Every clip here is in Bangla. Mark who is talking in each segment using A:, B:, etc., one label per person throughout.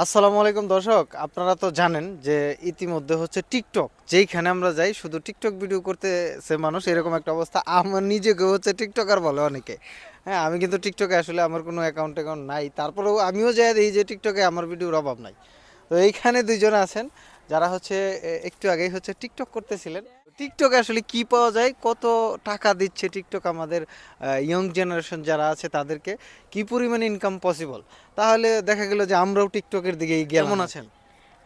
A: আসসালামু আলাইকুম দর্শক, আপনারা তো জানেন যে ইতিমধ্যে হচ্ছে টিকটক, যেইখানে আমরা যাই শুধু টিকটক ভিডিও করতে সে মানুষ, এরকম একটা অবস্থা। আমার নিজেকে হচ্ছে টিকটকার বলে অনেকে। হ্যাঁ আমি কিন্তু টিকটকে আসলে আমার কোনো অ্যাকাউন্ট অ্যাকাউন্ট নাই। তারপরেও আমিও যাই এই যে টিকটকে আমার ভিডিওর অভাব নাই। তো এইখানে দুইজন আছেন, যারা হচ্ছে একটু আগেই হচ্ছে টিকটক করতেছিলেন। টিকটকে আসলে কি পাওয়া যায়? কত টাকা দিচ্ছে টিকটক আমাদের ইয়ং জেনারেশন যারা আছে তাদেরকে? কি পরিমাণ ইনকাম পসিবল তাহলে দেখা গেল যে আমরাও টিকটকের দিকে কেমন আছেন?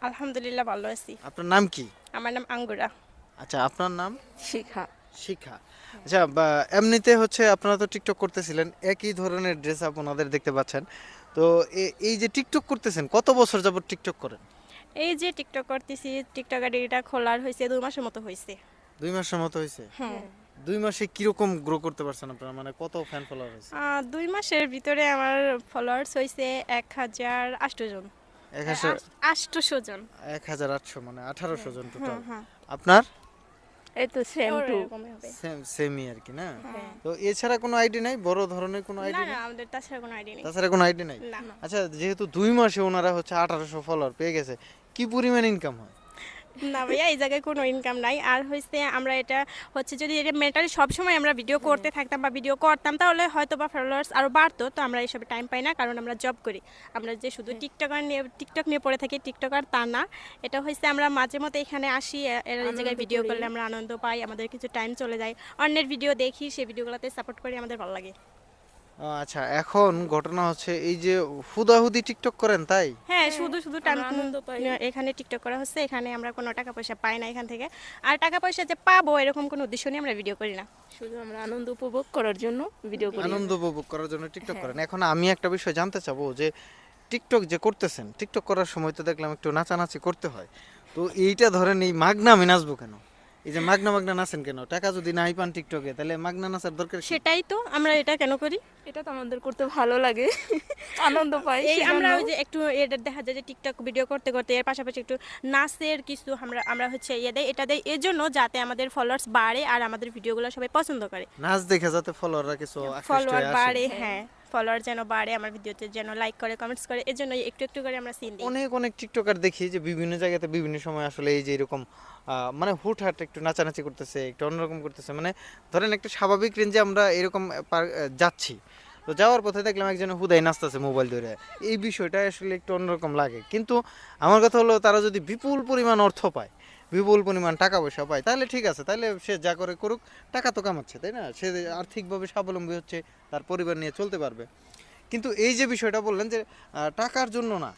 B: আলহামদুলিল্লাহ ভালো আছি।
A: আপনার নাম কি?
B: আমার নাম আঙ্গুরা।
A: আচ্ছা আপনার নাম?
B: শিখা।
A: শিখা। আচ্ছা বা এমনিতে হচ্ছে আপনারা তো টিকটক করতেছিলেন একই ধরনের ড্রেস আপ ওনাদের দেখতে পাচ্ছেন। তো এই যে টিকটক করতেছেন কত বছর যাবত টিকটক করেন?
B: এই যে টিকটক করতেছি টিকটক আইডিটা খোলার হয়েছে দুই মাসের মতো হয়েছে।
A: দুই মাসের মতো হয়েছে?
B: হ্যাঁ।
A: দুই মাসে কীরকম গ্রো করতে পারছেন আপনারা? মানে কত ফ্যান ফলোয়ার হয়েছে?
B: দুই মাসের ভিতরে আমার ফলোয়ার্স হয়েছে এক হাজার আষ্ট জন।
A: এক হাজার
B: আষ্টশো জন।
A: এক হাজার আটশো মানে আঠারোশো জন টোটাল
B: হ্যাঁ
A: আপনার?
C: এই তো সেম টু
A: সেম সেমই আর কি না?
B: হ্যাঁ।
A: তো এছাড়া কোনো আইডি নাই? বড় ধরনের কোনো আইডি
B: না আমাদের তাছাড়া কোনো আইডিয়া নেই।
A: তাছাড়া কোনো আইডি নাই? আচ্ছা যেহেতু দুই মাসে ওনারা হচ্ছে আঠারোশো ফলোয়ার পেয়ে গেছে কি পরিমাণ ইনকাম হয়?
B: না ভাইয়া এই জায়গায় কোনো ইনকাম নাই। আর হচ্ছে আমরা এটা হচ্ছে যদি এটা মেন্টালি সবসময় আমরা ভিডিও করতে থাকতাম বা ভিডিও করতাম তাহলে হয়তো বা ফলোয়ার্স আরও বাড়তো। তো আমরা এইসব টাইম পাই না কারণ আমরা জব করি। আমরা যে শুধু টিকটকার নিয়ে টিকটক নিয়ে পড়ে থাকি টিকটকার তা না। এটা হচ্ছে আমরা মাঝে মধ্যে এখানে আসি এর এই জায়গায় ভিডিও করলে আমরা আনন্দ পাই আমাদের কিছু টাইম চলে যায়। অন্যের ভিডিও দেখি সেই ভিডিওগুলোতে সাপোর্ট করি আমাদের ভালো লাগে।
A: আচ্ছা এখন ঘটনা হচ্ছে এই যে হুদাহুদি টিকটক করেন তাই?
B: হ্যাঁ শুধু শুধু টাইম
C: আনন্দ পাই।
B: এখানে টিকটক করা হচ্ছে এখানে আমরা কোনো টাকা পয়সা পাই না এখান থেকে। আর টাকা পয়সা যে পাবো এরকম কোনো উদ্দেশ্য নিয়ে আমরা ভিডিও করি না।
C: শুধু আমরা আনন্দ উপভোগ করার জন্য ভিডিও করি।
A: আনন্দ উপভোগ করার জন্য টিকটক
C: হ্যাঁ।
A: করেন। এখন আমি একটা বিষয় জানতে চাবো যে টিকটক যে করতেছেন টিকটক করার সময় তো দেখলাম একটু নাচানাচি করতে হয়। তো এইটা ধরেন এই মাগনা আমি নাচবো কেন? এই যে মাগনা মাগনা নাচেন কেন? টাকা যদি নাই পান টিকটকে তাহলে মাগনা নাচার দরকার কি?
B: সেটাই তো আমরা এটা কেন করি?
C: এটা তো আমাদের করতে ভালো লাগে আনন্দ পাই
B: এই আমরা ওই যে একটু এটা দেখা যায় যে টিকটক ভিডিও করতে করতে এর পাশাপাশি একটু নাচের কিছু আমরা আমরা হচ্ছে ইয়ে দেয় এটা দেয় এর জন্য যাতে আমাদের ফলোয়ার্স বাড়ে আর আমাদের ভিডিওগুলো সবাই পছন্দ করে।
A: নাচ দেখে যাতে ফলোয়াররা কিছু আকৃষ্ট
B: ফলোয়ার
A: হয়ে আসে।
B: বাড়ে হ্যাঁ। ফলোয়ার যেন বাড়ে, আমার ভিডিওতে যেন লাইক করে কমেন্টস করে এর জন্য একটু একটু করে আমরা সিন দিই।
A: অনেক অনেক টিকটকার দেখি যে বিভিন্ন জায়গাতে বিভিন্ন সময় আসলে এই যে এরকম মানে হুটহাট একটু নাচানাচি করতেছে, একটু অন্যরকম করতেছে মানে ধরেন একটা স্বাভাবিক রেঞ্জে আমরা এরকম যাচ্ছি। তো যাওয়ার পথে দেখলাম একজন হুদাই নাচতেছে মোবাইল ধরে। এই বিষয়টা আসলে একটু অন্যরকম লাগে। কিন্তু আমার কথা হলো তারা যদি বিপুল পরিমাণ অর্থ পায় বিপুল পরিমাণ টাকা পয়সা পায়। তাহলে ঠিক আছে, তাহলে সে যা করে করুক, টাকা তো কামাচ্ছে, তাই না? সে আর্থিকভাবে স্বাবলম্বী হচ্ছে, তার পরিবার নিয়ে চলতে পারবে। কিন্তু এই যে বিষয়টা বললেন যে টাকার জন্য না